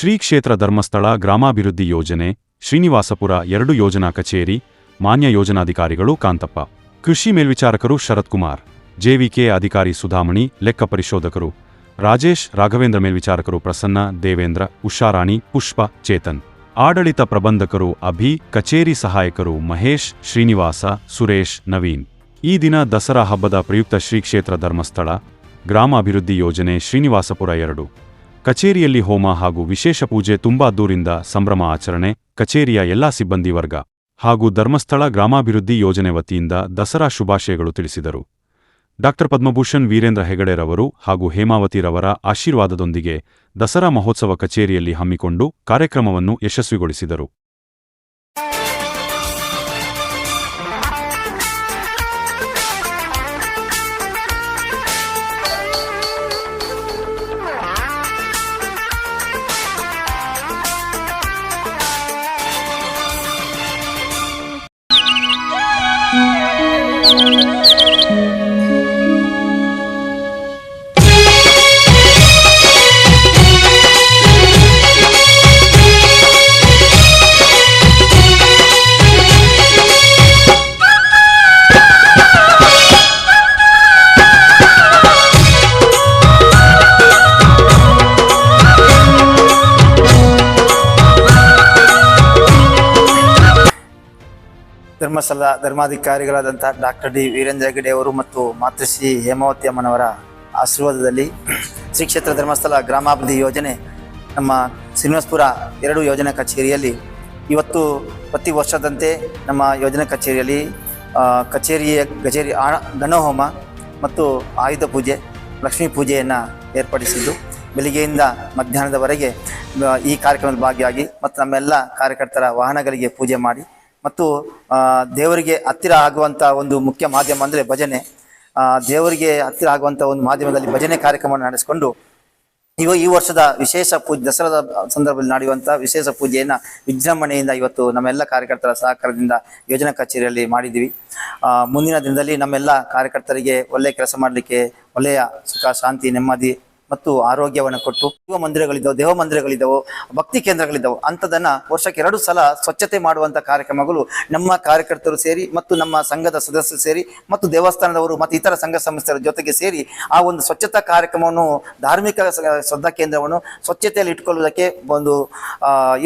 ಶ್ರೀ ಕ್ಷೇತ್ರ ಧರ್ಮಸ್ಥಳ ಗ್ರಾಮಾಭಿವೃದ್ಧಿ ಯೋಜನೆ, ಶ್ರೀನಿವಾಸಪುರ ಎರಡು ಯೋಜನಾ ಕಚೇರಿ, ಮಾನ್ಯ ಯೋಜನಾಧಿಕಾರಿಗಳು ಕಾಂತಪ್ಪ. ಕೃಷಿ ಮೇಲ್ವಿಚಾರಕರು ಶರತ್ಕುಮಾರ್, ಜೆವಿಕೆ ಅಧಿಕಾರಿ ಸುಧಾಮಣಿ, ಲೆಕ್ಕ ಪರಿಶೋಧಕರು ರಾಜೇಶ್, ರಾಘವೇಂದ್ರ ಮೇಲ್ವಿಚಾರಕರು ಪ್ರಸನ್ನ, ದೇವೇಂದ್ರ, ಉಷಾರಾಣಿ, ಪುಷ್ಪ, ಚೇತನ್. ಆಡಳಿತ ಪ್ರಬಂಧಕರು ಅಭಿ, ಕಚೇರಿ ಸಹಾಯಕರು ಮಹೇಶ್, ಶ್ರೀನಿವಾಸ, ಸುರೇಶ್, ನವೀನ್. ಈ ದಿನ ದಸರಾ ಹಬ್ಬದ ಪ್ರಯುಕ್ತ ಶ್ರೀ ಕ್ಷೇತ್ರ ಧರ್ಮಸ್ಥಳ, ಗ್ರಾಮಾಭಿವೃದ್ಧಿ ಯೋಜನೆ ಶ್ರೀನಿವಾಸಪುರ ಎರಡು. ಕಚೇರಿಯಲ್ಲಿ ಹೋಮ ಹಾಗೂ ವಿಶೇಷ ಪೂಜೆ ತುಂಬಾ ದೂರಿಂದ ಸಂಭ್ರಮ ಆಚರಣೆ, ಕಚೇರಿಯ ಎಲ್ಲಾ ಸಿಬ್ಬಂದಿ ವರ್ಗ ಹಾಗೂ ಧರ್ಮಸ್ಥಳ ಗ್ರಾಮಾಭಿವೃದ್ಧಿ ಯೋಜನೆ ವತಿಯಿಂದ ದಸರಾ ಶುಭಾಶಯಗಳು ತಿಳಿಸಿದರು. ಡಾಕ್ಟರ್ ಪದ್ಮಭೂಷಣ್ ವೀರೇಂದ್ರ ಹೆಗಡೆರವರು ಹಾಗೂ ಹೇಮಾವತಿರವರ ಆಶೀರ್ವಾದದೊಂದಿಗೆ ದಸರಾ ಮಹೋತ್ಸವ ಕಚೇರಿಯಲ್ಲಿ ಹಮ್ಮಿಕೊಂಡು ಕಾರ್ಯಕ್ರಮವನ್ನು ಯಶಸ್ವಿಗೊಳಿಸಿದರು. ಧರ್ಮಸ್ಥಳ ಧರ್ಮಾಧಿಕಾರಿಗಳಾದಂಥ ಡಾಕ್ಟರ್ ಡಿ ವೀರೇಂದ್ರ ಹೆಗಡೆ ಅವರು ಮತ್ತು ಮಾತೃಶ್ರೀ ಹೇಮಾವತಿ ಅಮ್ಮನವರ ಆಶೀರ್ವಾದದಲ್ಲಿ ಶ್ರೀ ಕ್ಷೇತ್ರ ಧರ್ಮಸ್ಥಳ ಗ್ರಾಮಾಭಿವೃದ್ಧಿ ಯೋಜನೆ ನಮ್ಮ ಶ್ರೀನಿವಾಸಪುರ ಎರಡು ಯೋಜನಾ ಕಚೇರಿಯಲ್ಲಿ ಇವತ್ತು ಪ್ರತಿ ವರ್ಷದಂತೆ ನಮ್ಮ ಯೋಜನಾ ಕಚೇರಿಯಲ್ಲಿ ಕಚೇರಿಯ ಕಚೇರಿ ಗಣಹೋಮ ಮತ್ತು ಆಯುಧ ಪೂಜೆ, ಲಕ್ಷ್ಮೀ ಪೂಜೆಯನ್ನು ಏರ್ಪಡಿಸಿದ್ದು. ಬೆಳಿಗ್ಗೆಯಿಂದ ಮಧ್ಯಾಹ್ನದವರೆಗೆ ಈ ಕಾರ್ಯಕ್ರಮದ ಭಾಗಿಯಾಗಿ ಮತ್ತು ನಮ್ಮೆಲ್ಲ ಕಾರ್ಯಕರ್ತರ ವಾಹನಗಳಿಗೆ ಪೂಜೆ ಮಾಡಿ ಮತ್ತು ದೇವರಿಗೆ ಹತ್ತಿರ ಆಗುವಂಥ ಒಂದು ಮುಖ್ಯ ಮಾಧ್ಯಮ ಅಂದರೆ ಭಜನೆ. ದೇವರಿಗೆ ಹತ್ತಿರ ಆಗುವಂಥ ಒಂದು ಮಾಧ್ಯಮದಲ್ಲಿ ಭಜನೆ ಕಾರ್ಯಕ್ರಮವನ್ನು ನಡೆಸಿಕೊಂಡು, ಇವ ಈ ವರ್ಷದ ವಿಶೇಷ ಪೂಜೆ ದಸರಾದ ಸಂದರ್ಭದಲ್ಲಿ ನಡೆಯುವಂಥ ವಿಶೇಷ ಪೂಜೆಯನ್ನು ವಿಜೃಂಭಣೆಯಿಂದ ಇವತ್ತು ನಮ್ಮೆಲ್ಲ ಕಾರ್ಯಕರ್ತರ ಸಹಕಾರದಿಂದ ಯೋಜನಾ ಕಚೇರಿಯಲ್ಲಿ ಮಾಡಿದ್ದೀವಿ. ಮುಂದಿನ ದಿನದಲ್ಲಿ ನಮ್ಮೆಲ್ಲ ಕಾರ್ಯಕರ್ತರಿಗೆ ಒಳ್ಳೆಯ ಕೆಲಸ ಮಾಡಲಿಕ್ಕೆ ಒಳ್ಳೆಯ ಸುಖ, ಶಾಂತಿ, ನೆಮ್ಮದಿ ಮತ್ತು ಆರೋಗ್ಯವನ್ನು ಕೊಟ್ಟು ಶಿವ ಮಂದಿರಗಳಿದ್ದವು ದೇವ ಮಂದಿರಗಳಿದ್ದವು, ಭಕ್ತಿ ಕೇಂದ್ರಗಳಿದ್ದವು. ಅಂಥದನ್ನ ವರ್ಷಕ್ಕೆ ಎರಡು ಸಲ ಸ್ವಚ್ಛತೆ ಮಾಡುವಂಥ ಕಾರ್ಯಕ್ರಮಗಳು ನಮ್ಮ ಕಾರ್ಯಕರ್ತರು ಸೇರಿ ಮತ್ತು ನಮ್ಮ ಸಂಘದ ಸದಸ್ಯರು ಸೇರಿ ಮತ್ತು ದೇವಸ್ಥಾನದವರು ಮತ್ತು ಇತರ ಸಂಘ ಸಂಸ್ಥೆಯ ಜೊತೆಗೆ ಸೇರಿ ಆ ಒಂದು ಸ್ವಚ್ಛತಾ ಕಾರ್ಯಕ್ರಮವನ್ನು, ಧಾರ್ಮಿಕ ಶ್ರದ್ಧಾ ಕೇಂದ್ರವನ್ನು ಸ್ವಚ್ಛತೆಯಲ್ಲಿ ಇಟ್ಕೊಳ್ಳುವುದಕ್ಕೆ ಒಂದು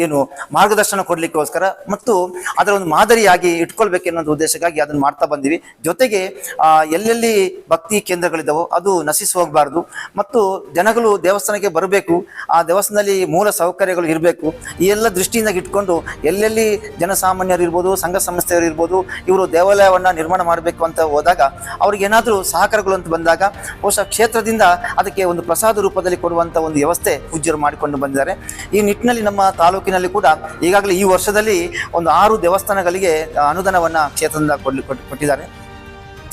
ಏನು ಮಾರ್ಗದರ್ಶನ ಕೊಡಲಿಕ್ಕೋಸ್ಕರ ಮತ್ತು ಅದರ ಒಂದು ಮಾದರಿಯಾಗಿ ಇಟ್ಕೊಳ್ಬೇಕೆನ್ನೋ ಉದ್ದೇಶಕ್ಕಾಗಿ ಅದನ್ನು ಮಾಡ್ತಾ ಬಂದಿವಿ. ಜೊತೆಗೆ ಎಲ್ಲೆಲ್ಲಿ ಭಕ್ತಿ ಕೇಂದ್ರಗಳಿದ್ದಾವೋ ಅದು ನಶಿಸಿ ಹೋಗಬಾರ್ದು ಮತ್ತು ಜನಗಳು ದೇವಸ್ಥಾನಕ್ಕೆ ಬರಬೇಕು, ಆ ದೇವಸ್ಥಾನದಲ್ಲಿ ಮೂಲ ಸೌಕರ್ಯಗಳು ಇರಬೇಕು, ಈ ಎಲ್ಲ ದೃಷ್ಟಿಯಿಂದ ಇಟ್ಕೊಂಡು ಎಲ್ಲೆಲ್ಲಿ ಜನಸಾಮಾನ್ಯರು ಇರ್ಬೋದು, ಸಂಘ ಸಂಸ್ಥೆಯವರು ಇರ್ಬೋದು, ಇವರು ದೇವಾಲಯವನ್ನು ನಿರ್ಮಾಣ ಮಾಡಬೇಕು ಅಂತ ಹೋದಾಗ ಅವ್ರಿಗೆ ಏನಾದರೂ ಸಹಕಾರಗಳು ಅಂತ ಬಂದಾಗ ಹೊಸ ಕ್ಷೇತ್ರದಿಂದ ಅದಕ್ಕೆ ಒಂದು ಪ್ರಸಾದ ರೂಪದಲ್ಲಿ ಕೊಡುವಂಥ ಒಂದು ವ್ಯವಸ್ಥೆ ಪೂಜ್ಯರು ಮಾಡಿಕೊಂಡು ಬಂದಿದ್ದಾರೆ. ಈ ನಿಟ್ಟಿನಲ್ಲಿ ನಮ್ಮ ತಾಲೂಕಿನಲ್ಲಿ ಕೂಡ ಈಗಾಗಲೇ ಈ ವರ್ಷದಲ್ಲಿ ಒಂದು ಆರು ದೇವಸ್ಥಾನಗಳಿಗೆ ಅನುದಾನವನ್ನು ಕ್ಷೇತ್ರದಿಂದ ಕೊಡ್ಲಿ ಕೊಟ್- ಕೊಟ್ಟಿದ್ದಾರೆ.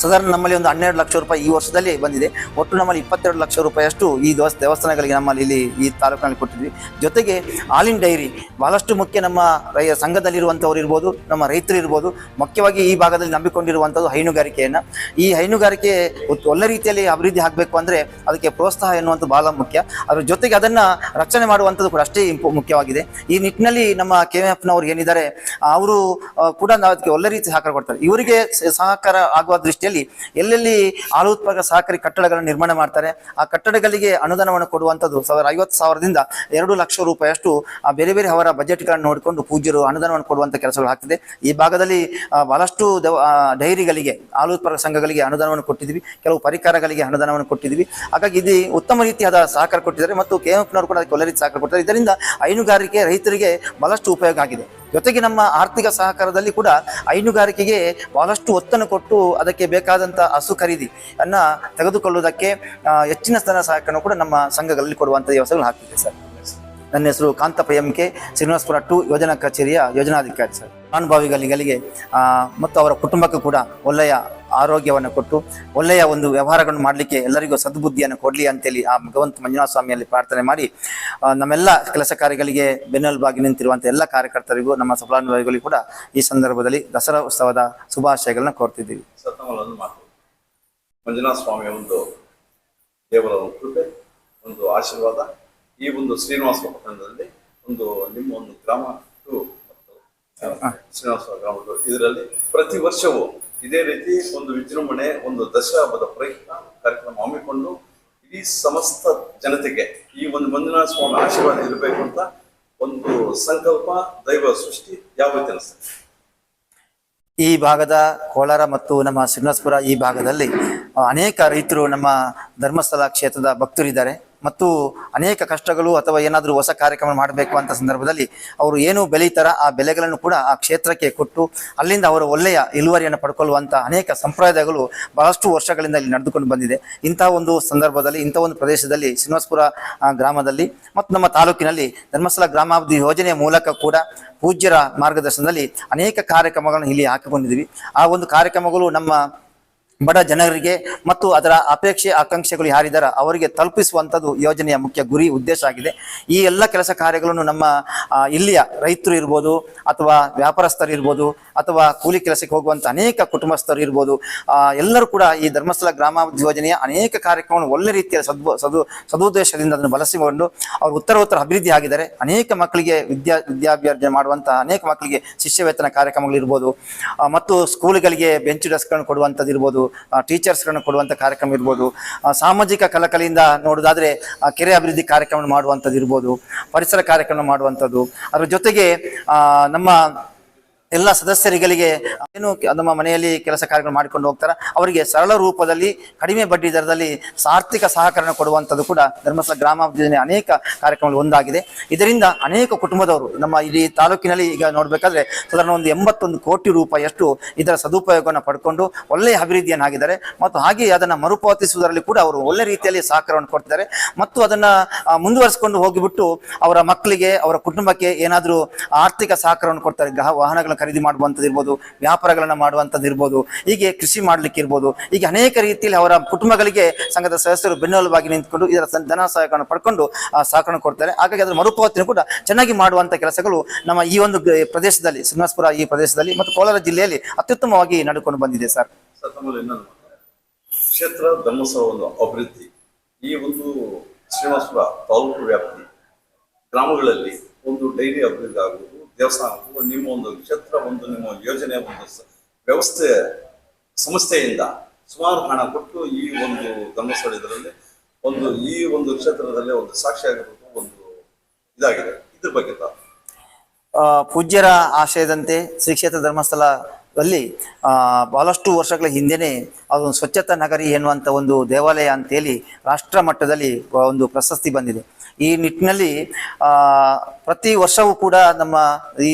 ಸಾಧಾರಣ ನಮ್ಮಲ್ಲಿ ಒಂದು ಹನ್ನೆರಡು ಲಕ್ಷ ರೂಪಾಯಿ ಈ ವರ್ಷದಲ್ಲಿ ಬಂದಿದೆ. ಒಟ್ಟು ನಮ್ಮಲ್ಲಿ ಇಪ್ಪತ್ತೆರಡು ಲಕ್ಷ ರೂಪಾಯಿಯಷ್ಟು ಈ ದೇವಸ್, ದೇವಸ್ಥಾನಗಳಿಗೆ ನಮ್ಮಲ್ಲಿ ಇಲ್ಲಿ ಈ ತಾಲೂಕಿನಲ್ಲಿ ಕೊಟ್ಟಿದ್ವಿ. ಜೊತೆಗೆ ಹಾಲಿನ ಡೈರಿ ಬಹಳಷ್ಟು ಮುಖ್ಯ ನಮ್ಮ ರೈ, ಸಂಘದಲ್ಲಿರುವಂಥವ್ರು ಇರ್ಬೋದು, ನಮ್ಮ ರೈತರು ಇರ್ಬೋದು, ಮುಖ್ಯವಾಗಿ ಈ ಭಾಗದಲ್ಲಿ ನಂಬಿಕೊಂಡಿರುವಂಥದ್ದು ಹೈನುಗಾರಿಕೆಯನ್ನು. ಈ ಹೈನುಗಾರಿಕೆ ಒಳ್ಳೆ ರೀತಿಯಲ್ಲಿ ಅಭಿವೃದ್ಧಿ ಆಗಬೇಕು ಅಂದರೆ ಅದಕ್ಕೆ ಪ್ರೋತ್ಸಾಹ ಎನ್ನುವಂಥದ್ದು ಬಹಳ ಮುಖ್ಯ. ಅದ್ರ ಜೊತೆಗೆ ಅದನ್ನು ರಕ್ಷಣೆ ಮಾಡುವಂಥದ್ದು ಕೂಡ ಅಷ್ಟೇ ಮುಖ್ಯವಾಗಿದೆ. ಈ ನಿಟ್ಟಿನಲ್ಲಿ ನಮ್ಮ ಕೆ ಎಂ ಎಫ್ನವ್ರು ಏನಿದ್ದಾರೆ ಅವರು ಕೂಡ ನಾವು ಅದಕ್ಕೆ ಒಳ್ಳೆ ರೀತಿ ಸಹಕಾರ ಕೊಡ್ತಾರೆ. ಇವರಿಗೆ ಸಹಕಾರ ಆಗುವ ದೃಷ್ಟಿಯಲ್ಲಿ ಎಲ್ಲೆಲ್ಲಿ ಹಾಲು ಉತ್ಪಾದಕ ಸಹಕಾರಿ ಕಟ್ಟಡಗಳನ್ನು ನಿರ್ಮಾಣ ಮಾಡ್ತಾರೆ, ಆ ಕಟ್ಟಡಗಳಿಗೆ ಅನುದಾನವನ್ನು ಕೊಡುವಂಥದ್ದು ಸಾವಿರ ಐವತ್ತು ಸಾವಿರದಿಂದ ಎರಡು ಲಕ್ಷ ರೂಪಾಯಿಯಷ್ಟು ಬೇರೆ ಬೇರೆ ಅವರ ಬಜೆಟ್ಗಳನ್ನು ನೋಡಿಕೊಂಡು ಪೂಜ್ಯರು ಅನುದಾನವನ್ನು ಕೊಡುವಂಥ ಕೆಲಸಗಳು ಆಗ್ತಿದೆ. ಈ ಭಾಗದಲ್ಲಿ ಬಹಳಷ್ಟು ಡೈರಿಗಳಿಗೆ ಹಾಲು ಉತ್ಪಾದಕ ಸಂಘಗಳಿಗೆ ಅನುದಾನವನ್ನು ಕೊಟ್ಟಿದ್ವಿ ಕೆಲವು ಪರಿಕರಗಳಿಗೆ ಅನುದಾನವನ್ನು ಕೊಟ್ಟಿದ್ವಿ ಹಾಗಾಗಿ ಇದು ಉತ್ತಮ ರೀತಿಯಾದ ಸಹಕಾರ ಕೊಟ್ಟಿದ್ದಾರೆ ಮತ್ತು ಕೆ ಎಂ ಕೂಡ ಅದಕ್ಕೆ ಒಳ್ಳೆ ರೀತಿ ಸಹಕಾರ ಕೊಡ್ತಾರೆ ಇದರಿಂದ ಹೈನುಗಾರಿಕೆ ರೈತರಿಗೆ ಬಹಳಷ್ಟು ಉಪಯೋಗ ಆಗಿದೆ. ಜೊತೆಗೆ ನಮ್ಮ ಆರ್ಥಿಕ ಸಹಕಾರದಲ್ಲಿ ಕೂಡ ಹೈನುಗಾರಿಕೆಗೆ ಬಹಳಷ್ಟು ಒತ್ತನ್ನು ಕೊಟ್ಟು ಅದಕ್ಕೆ ಬೇಕಾದಂಥ ಹಸು ಖರೀದಿ ಅನ್ನ ತೆಗೆದುಕೊಳ್ಳುವುದಕ್ಕೆ ಹೆಚ್ಚಿನ ಸ್ಥಾನ ಸಹಕಾರವನ್ನು ಕೂಡ ನಮ್ಮ ಸಂಘಗಳಲ್ಲಿ ಕೊಡುವಂಥ ವ್ಯವಸ್ಥೆಗಳು ಹಾಕ್ತಿದೆ ಸರ್. ನನ್ನ ಹೆಸರು Kanthappa M K Srinivasapura two ಯೋಜನಾ ಕಚೇರಿಯ ಯೋಜನಾಧಿಕಾರಿ ಸರ್. ಫಲಾನುಭವಿಗಳಿಗೆ ಮತ್ತು ಅವರ ಕುಟುಂಬಕ್ಕೂ ಕೂಡ ಒಳ್ಳೆಯ ಆರೋಗ್ಯವನ್ನು ಕೊಟ್ಟು, ಒಳ್ಳೆಯ ಒಂದು ವ್ಯವಹಾರಗಳನ್ನು ಮಾಡಲಿಕ್ಕೆ ಎಲ್ಲರಿಗೂ ಸದ್ಬುದ್ಧಿಯನ್ನು ಕೊಡಲಿ ಅಂತೇಳಿ ಆ ಭಗವಂತ ಮಂಜುನಾಥ ಸ್ವಾಮಿಯಲ್ಲಿ ಪ್ರಾರ್ಥನೆ ಮಾಡಿ ನಮ್ಮೆಲ್ಲ ಕೆಲಸ ಕಾರ್ಯಗಳಿಗೆ ಬೆನ್ನೆಲುಬಾಗಿ ನಿಂತಿರುವಂಥ ಎಲ್ಲ ಕಾರ್ಯಕರ್ತರಿಗೂ, ನಮ್ಮ ಫಲಾನುಭವಿಗಳಿಗೂ ಕೂಡ ಈ ಸಂದರ್ಭದಲ್ಲಿ ದಸರಾ ಉತ್ಸವದ ಶುಭಾಶಯಗಳನ್ನು ಕೋರ್ತಿದ್ದೀವಿ. ಮಂಜುನಾಥ ಸ್ವಾಮಿಯ ಒಂದು ದೇವರ ಒಂದು ಆಶೀರ್ವಾದ. ಈ ಒಂದು ಶ್ರೀನಿವಾಸ ಪಟ್ಟಣದಲ್ಲಿ ಒಂದು ನಿಮ್ಮ ಒಂದು ಗ್ರಾಮ ಟು ಮತ್ತು ಶ್ರೀನಿವಾಸ ಗ್ರಾಮ ಟು ಇದರಲ್ಲಿ ಪ್ರತಿ ವರ್ಷವೂ ಇದೇ ರೀತಿ ಒಂದು ವಿಜೃಂಭಣೆ ಒಂದು ದಸರಾ ಹಬ್ಬದ ಪ್ರಯತ್ನ ಕಾರ್ಯಕ್ರಮ ಹಮ್ಮಿಕೊಂಡು ಇಡೀ ಸಮಸ್ತ ಜನತೆಗೆ ಈ ಒಂದು ಮಂಜುನಾಥ ಸ್ವಾಮಿ ಆಶೀರ್ವಾದ ಇರಬೇಕು ಅಂತ ಒಂದು ಸಂಕಲ್ಪ ದೈವ ಸೃಷ್ಟಿ ಯಾವ ಅನಿಸ್ತದೆ ಈ ಭಾಗದ ಕೋಲಾರ ಮತ್ತು ನಮ್ಮ ಶ್ರೀನಿವಾಸಪುರ ಈ ಭಾಗದಲ್ಲಿ ಅನೇಕ ರೈತರು ನಮ್ಮ ಧರ್ಮಸ್ಥಳ ಕ್ಷೇತ್ರದ ಭಕ್ತರಿದ್ದಾರೆ. ಮತ್ತು ಅನೇಕ ಕಷ್ಟಗಳು ಅಥವಾ ಏನಾದರೂ ಹೊಸ ಕಾರ್ಯಕ್ರಮ ಮಾಡಬೇಕು ಅಂತ ಸಂದರ್ಭದಲ್ಲಿ ಅವರು ಏನು ಬೆಳೀತಾರ ಆ ಬೆಲೆಗಳನ್ನು ಕೂಡ ಆ ಕ್ಷೇತ್ರಕ್ಕೆ ಕೊಟ್ಟು ಅಲ್ಲಿಂದ ಅವರು ಒಳ್ಳೆಯ ಇಳುವರಿಯನ್ನು ಪಡ್ಕೊಳ್ಳುವಂಥ ಅನೇಕ ಸಂಪ್ರದಾಯಗಳು ಬಹಳಷ್ಟು ವರ್ಷಗಳಿಂದ ಇಲ್ಲಿ ನಡೆದುಕೊಂಡು ಬಂದಿದೆ. ಇಂಥ ಒಂದು ಸಂದರ್ಭದಲ್ಲಿ, ಇಂಥ ಒಂದು ಪ್ರದೇಶದಲ್ಲಿ ಶ್ರೀನಿವಾಸಪುರ ಗ್ರಾಮದಲ್ಲಿ ಮತ್ತು ನಮ್ಮ ತಾಲೂಕಿನಲ್ಲಿ ಧರ್ಮಸ್ಥಳ ಗ್ರಾಮಾಭಿವೃದ್ಧಿ ಯೋಜನೆಯ ಮೂಲಕ ಕೂಡ ಪೂಜ್ಯರ ಮಾರ್ಗದರ್ಶನದಲ್ಲಿ ಅನೇಕ ಕಾರ್ಯಕ್ರಮಗಳನ್ನು ಇಲ್ಲಿ ಹಾಕಿಕೊಂಡಿದ್ದೀವಿ. ಆ ಒಂದು ಕಾರ್ಯಕ್ರಮಗಳು ನಮ್ಮ ಬಡ ಜನರಿಗೆ ಮತ್ತು ಅದರ ಅಪೇಕ್ಷೆ, ಆಕಾಂಕ್ಷೆಗಳು ಯಾರಿದ್ದಾರೆ ಅವರಿಗೆ ತಲುಪಿಸುವಂಥದ್ದು ಯೋಜನೆಯ ಮುಖ್ಯ ಗುರಿ ಉದ್ದೇಶ ಆಗಿದೆ. ಈ ಎಲ್ಲ ಕೆಲಸ ಕಾರ್ಯಗಳನ್ನು ನಮ್ಮ ಇಲ್ಲಿಯ ರೈತರು ಇರ್ಬೋದು ಅಥವಾ ವ್ಯಾಪಾರಸ್ಥರು ಇರ್ಬೋದು ಅಥವಾ ಕೂಲಿ ಕೆಲಸಕ್ಕೆ ಹೋಗುವಂಥ ಅನೇಕ ಕುಟುಂಬಸ್ಥರು ಇರ್ಬೋದು ಎಲ್ಲರೂ ಕೂಡ ಈ ಧರ್ಮಸ್ಥಳ ಗ್ರಾಮ ಯೋಜನೆಯ ಅನೇಕ ಕಾರ್ಯಕ್ರಮವನ್ನು ಒಳ್ಳೆ ರೀತಿಯ ಸದ್ಭ ಸದು, ಸದುದ್ದೇಶದಿಂದ ಅದನ್ನು ಬಳಸಿಕೊಂಡು ಅವರು ಉತ್ತರೋತ್ತರ ಅಭಿವೃದ್ಧಿ ಆಗಿದ್ದಾರೆ. ಅನೇಕ ಮಕ್ಕಳಿಗೆ ವಿದ್ಯಾ, ವಿದ್ಯಾಭ್ಯರ್ಜನೆ ಮಾಡುವಂಥ ಅನೇಕ ಮಕ್ಕಳಿಗೆ ಶಿಷ್ಯವೇತನ ಕಾರ್ಯಕ್ರಮಗಳಿರ್ಬೋದು ಮತ್ತು ಸ್ಕೂಲ್ಗಳಿಗೆ ಬೆಂಚ್ ಡೆಸ್ಕ್ಗಳನ್ನು ಕೊಡುವಂಥದ್ದು ಇರ್ಬೋದು ಟೀಚರ್ಸ್ಗಳನ್ನು ಕೊಡುವಂಥ ಕಾರ್ಯಕ್ರಮ ಇರ್ಬೋದು. ಸಾಮಾಜಿಕ ಕಲಕಲೆಯಿಂದ ನೋಡೋದಾದರೆ ಕೆರೆ ಅಭಿವೃದ್ಧಿ ಕಾರ್ಯಕ್ರಮ ಮಾಡುವಂಥದ್ದು ಇರ್ಬೋದು ಪರಿಸರ ಕಾರ್ಯಕ್ರಮ ಮಾಡುವಂಥದ್ದು. ಅದ್ರ ಜೊತೆಗೆ ನಮ್ಮ ಎಲ್ಲ ಸದಸ್ಯರುಗಳಿಗೆ ಏನು ನಮ್ಮ ಮನೆಯಲ್ಲಿ ಕೆಲಸ ಕಾರ್ಯಗಳು ಮಾಡಿಕೊಂಡು ಹೋಗ್ತಾರೆ, ಅವರಿಗೆ ಸರಳ ರೂಪದಲ್ಲಿ, ಕಡಿಮೆ ಬಡ್ಡಿ ದರದಲ್ಲಿ ಆರ್ಥಿಕ ಸಹಕಾರ ಕೊಡುವಂಥದ್ದು ಕೂಡ ಧರ್ಮಸ್ಥಳ ಗ್ರಾಮ ಅನೇಕ ಕಾರ್ಯಕ್ರಮಗಳು ಒಂದಾಗಿದೆ. ಇದರಿಂದ ಅನೇಕ ಕುಟುಂಬದವರು, ನಮ್ಮ ಇಡೀ ತಾಲೂಕಿನಲ್ಲಿ ಈಗ ನೋಡಬೇಕಾದ್ರೆ ಸಾಧಾರಣ ಒಂದು ಎಂಬತ್ತೊಂದು ಕೋಟಿ ರೂಪಾಯಿಯಷ್ಟು ಇದರ ಸದುಪಯೋಗವನ್ನು ಪಡ್ಕೊಂಡು ಒಳ್ಳೆಯ ಅಭಿವೃದ್ಧಿಯನ್ನಾಗಿದ್ದಾರೆ. ಮತ್ತು ಹಾಗೆ ಅದನ್ನು ಮರುಪಾವತಿಸುವುದರಲ್ಲಿ ಕೂಡ ಅವರು ಒಳ್ಳೆ ರೀತಿಯಲ್ಲಿ ಸಹಕಾರವನ್ನು ಕೊಡ್ತಾರೆ ಮತ್ತು ಅದನ್ನು ಮುಂದುವರಿಸಿಕೊಂಡು ಹೋಗಿಬಿಟ್ಟು ಅವರ ಮಕ್ಕಳಿಗೆ, ಅವರ ಕುಟುಂಬಕ್ಕೆ ಏನಾದರೂ ಆರ್ಥಿಕ ಸಹಕಾರವನ್ನು ಕೊಡ್ತಾರೆ ವಾಹನಗಳ ವಾಹನಗಳನ್ನು ಖರೀದಿ ಮಾಡುವಂಥದ್ದು ಇರ್ಬೋದು, ವ್ಯಾಪಾರಗಳನ್ನು ಮಾಡುವಂಥದ್ದು ಇರ್ಬೋದು, ಹೀಗೆ ಕೃಷಿ ಮಾಡ್ಲಿಕ್ಕೆ ಇರ್ಬೋದು, ಹೀಗೆ ಅನೇಕ ರೀತಿಯಲ್ಲಿ ಅವರ ಕುಟುಂಬಗಳಿಗೆ ಸಂಘದ ಸದಸ್ಯರು ಬೆನ್ನೆಲುಬಾಗಿ ನಿಂತ್ಕೊಂಡು ಇದರ ಧನ ಸಹಾಯಕವನ್ನು ಪಡ್ಕೊಂಡು ಸಹಕಾರ ಕೊಡ್ತಾರೆ. ಹಾಗಾಗಿ ಅದರ ಮರುಪಾವತಿಯನ್ನು ಕೂಡ ಚೆನ್ನಾಗಿ ಮಾಡುವಂಥ ಕೆಲಸಗಳು ನಮ್ಮ ಈ ಒಂದು ಪ್ರದೇಶದಲ್ಲಿ ಶ್ರೀನಿವಾಸಪುರ ಈ ಪ್ರದೇಶದಲ್ಲಿ ಮತ್ತು ಕೋಲಾರ ಜಿಲ್ಲೆಯಲ್ಲಿ ಅತ್ಯುತ್ತಮವಾಗಿ ನಡೆಕೊಂಡು ಬಂದಿದೆ, ಸರ್. ಕ್ಷೇತ್ರ ಧರ್ಮಸ್ಥಳ ಒಂದು ಅಭಿವೃದ್ಧಿ. ಈ ಒಂದು ಶ್ರೀನಿವಾಸಪುರ, ತಾಲೂಕು ವ್ಯಾಪ್ತಿ, ಗ್ರಾಮಗಳಲ್ಲಿ ಒಂದು ಡೈರಿ ಅಭಿವೃದ್ಧಿ ಆಗುವುದು. ದೇವಸ್ಥಾನ ನಿಮ್ಮ ಒಂದು ಕ್ಷೇತ್ರ, ಒಂದು ನಿಮ್ಮ ಯೋಜನೆ, ಒಂದು ವ್ಯವಸ್ಥೆ, ಸಂಸ್ಥೆಯಿಂದ ಸುಮಾರು ಹಣ ಕೊಟ್ಟು ಈ ಒಂದು ಧರ್ಮಸ್ಥಳ ಇದರಲ್ಲಿ ಒಂದು, ಈ ಒಂದು ಕ್ಷೇತ್ರದಲ್ಲಿ ಒಂದು ಸಾಕ್ಷಿ ಆಗಿರೋದು ಒಂದು ಇದಾಗಿದೆ. ಇದ್ರ ಬಗ್ಗೆ ಪೂಜ್ಯರ ಆಶಯದಂತೆ ಶ್ರೀ ಕ್ಷೇತ್ರ ಧರ್ಮಸ್ಥಳದಲ್ಲಿ ಆ, ಬಹಳಷ್ಟು ವರ್ಷಗಳ ಹಿಂದೆನೆ ಅದೊಂದು ಸ್ವಚ್ಛತಾ ನಗರಿ ಎನ್ನುವಂಥ ಒಂದು ದೇವಾಲಯ ಅಂತೇಳಿ ರಾಷ್ಟ್ರ ಮಟ್ಟದಲ್ಲಿ ಒಂದು ಪ್ರಶಸ್ತಿ ಬಂದಿದೆ. ಈ ನಿಟ್ಟಿನಲ್ಲಿ ಪ್ರತಿ ವರ್ಷವೂ ಕೂಡ ನಮ್ಮ ಈ